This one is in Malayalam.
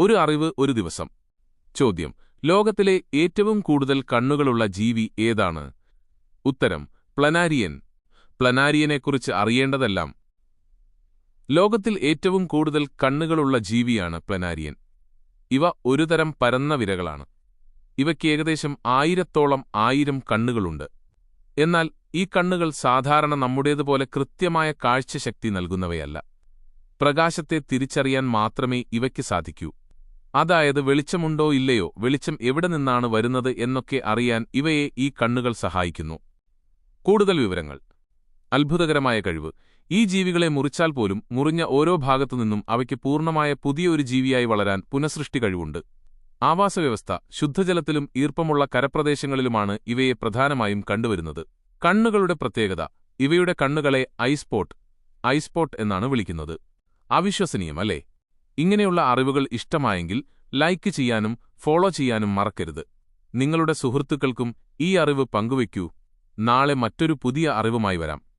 ഒരു അറിവ് ഒരു ദിവസം. ചോദ്യം ലോകത്തിലെ ഏറ്റവും കൂടുതൽ കണ്ണുകളുള്ള ജീവി ഏതാണ്? ഉത്തരം പ്ലനാരിയൻ. പ്ലനാരിയനെക്കുറിച്ച് അറിയേണ്ടതെല്ലാം. ലോകത്തിൽ ഏറ്റവും കൂടുതൽ കണ്ണുകളുള്ള ജീവിയാണ് പ്ലനാരിയൻ. ഇവ ഒരുതരം പരന്ന വിരകളാണ്. ഇവയ്ക്ക് ഏകദേശം ആയിരത്തോളം ആയിരം കണ്ണുകളുണ്ട്. എന്നാൽ ഈ കണ്ണുകൾ സാധാരണ നമ്മുടേതുപോലെ കൃത്യമായ കാഴ്ചശക്തി നൽകുന്നവയല്ല. പ്രകാശത്തെ തിരിച്ചറിയാൻ മാത്രമേ ഇവയ്ക്ക് സാധിക്കൂ. അതായത് വെളിച്ചമുണ്ടോ ഇല്ലയോ വെളിച്ചം എവിടെ നിന്നാണ് വരുന്നത് എന്നൊക്കെ അറിയാൻ ഇവയെ ഈ കണ്ണുകൾ സഹായിക്കുന്നു. കൂടുതൽ വിവരങ്ങൾ. അത്ഭുതകരമായ കഴിവ്. ഈ ജീവികളെ മുറിച്ചാൽ പോലും മുറിഞ്ഞ ഓരോ ഭാഗത്തുനിന്നും അവയ്ക്ക് പൂർണമായ പുതിയൊരു ജീവിയായി വളരാൻ പുനഃസൃഷ്ടി കഴിവുണ്ട്. ആവാസവ്യവസ്ഥ ശുദ്ധജലത്തിലും ഈർപ്പമുള്ള കരപ്രദേശങ്ങളിലുമാണ് ഇവയെ പ്രധാനമായും കണ്ടുവരുന്നത്. കണ്ണുകളുടെ പ്രത്യേകത. ഇവയുടെ കണ്ണുകളെ ഐസ്പോട്ട് ഐസ്പോട്ട് എന്നാണ് വിളിക്കുന്നത്. അവിശ്വസനീയം അല്ലേ? ഇങ്ങനെയുള്ള അറിവുകൾ ഇഷ്ടമായെങ്കിൽ ലൈക്ക് ചെയ്യാനും ഫോളോ ചെയ്യാനും മറക്കരുത്. നിങ്ങളുടെ സുഹൃത്തുക്കൾക്കും ഈ അറിവ് പങ്കുവയ്ക്കൂ. നാളെ മറ്റൊരു പുതിയ അറിവുമായി വരാം.